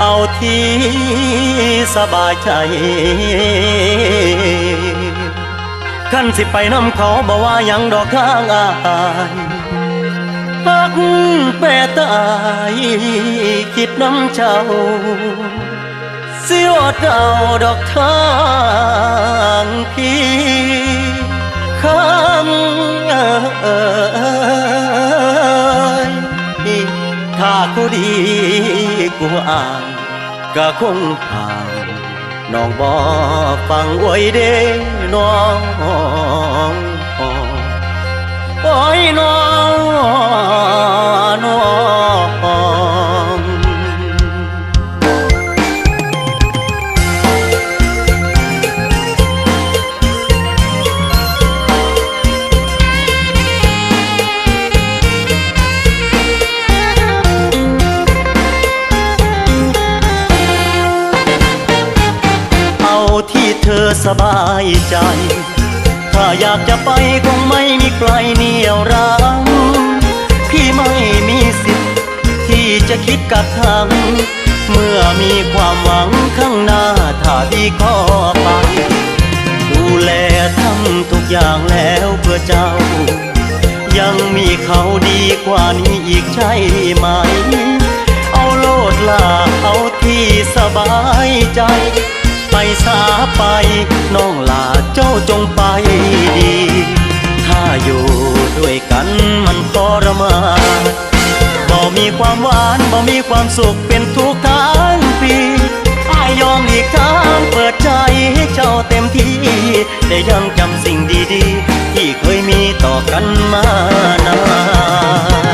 เอาที่สบายใจขั้นสิไปน้ำเขาบอกว่ายังดอกทางอายพักแปรตายคิดน้ำเจ้าเสียวดเอาดอกทางพี่คำเางก็คงผ่านน้องบอฟังไว้เด้น้องโอ้ยน้อง ใจ ถ้าอยากจะไปคงไม่มีใครเหนี่ยวรั้งพี่ไม่มีสิทธิ์ที่จะคิดกักขัง เมื่อมีความหวังข้างหน้าถ้าพี่ขอไป ดูแลทำทุกอย่างแล้วเพื่อเจ้า ยังมีเขาดีกว่านี้อีกใช่ไหม เอาโลดลาเอาที่สบายใจ ไปสาไป น้องลาเจ้าจงไปดี ถ้าอยู่ด้วยกันมันทรมานบ่มีความหวานบ่มีความสุขเป็นทุกทั้งปีอายยอมหลีกทางเปิดใจให้เจ้าเต็มที่ ได้ยังจำสิ่งดีๆ ที่เคยมีต่อกันมานาน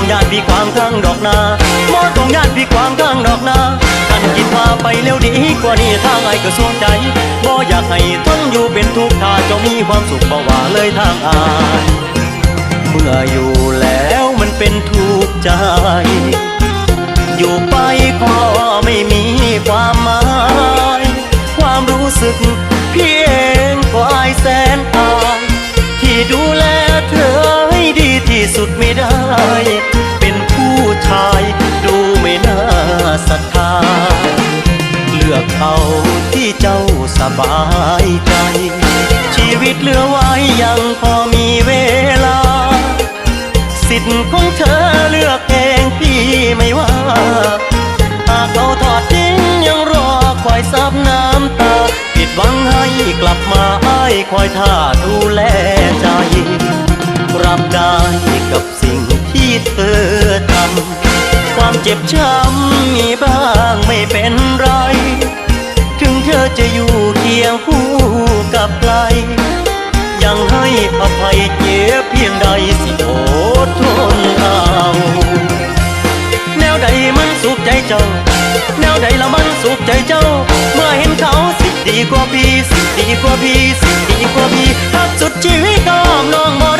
งญาติพี่ความทางดอกนาบ่ต้องญาติพี่ความทางดอกนากันคิดว่าไปเร็วดีกว่านี้ทางไอ้ก็สวงใจบ่อยากให้ทนอยู่เป็นทุกข์ถ้าเจ้ามีความสุขบ่ว่าเลยทางอายเมื่ออยู่แล้วมันเป็นทุกข์ใจ อยู่ไปก็ไม่มีความหมาย ความรู้สึกพี่เองก็อายแสนอายที่ดูแลเธอให้ดีที่สุดไม่ได้ สบายใจ ชีวิตเหลือไว้ยังพอมีเวลา สิทธิ์ของเธอเลือกเองพี่ไม่ว่าหากเราทอดทิ้งยังรอคอยซับน้ำตา ผิดหวังให้กลับมาอ้ายคอยท่าดูแล ใดสิอดทนเอา แนวใดมันสุขใจเจ้า แนวใดละมันสุขใจเจ้า เมื่อเห็นเขาสิดีกว่าพี่ สิดีกว่าพี่ สิดีกว่าพี่รักสุดชีวิตน้องน้องบ่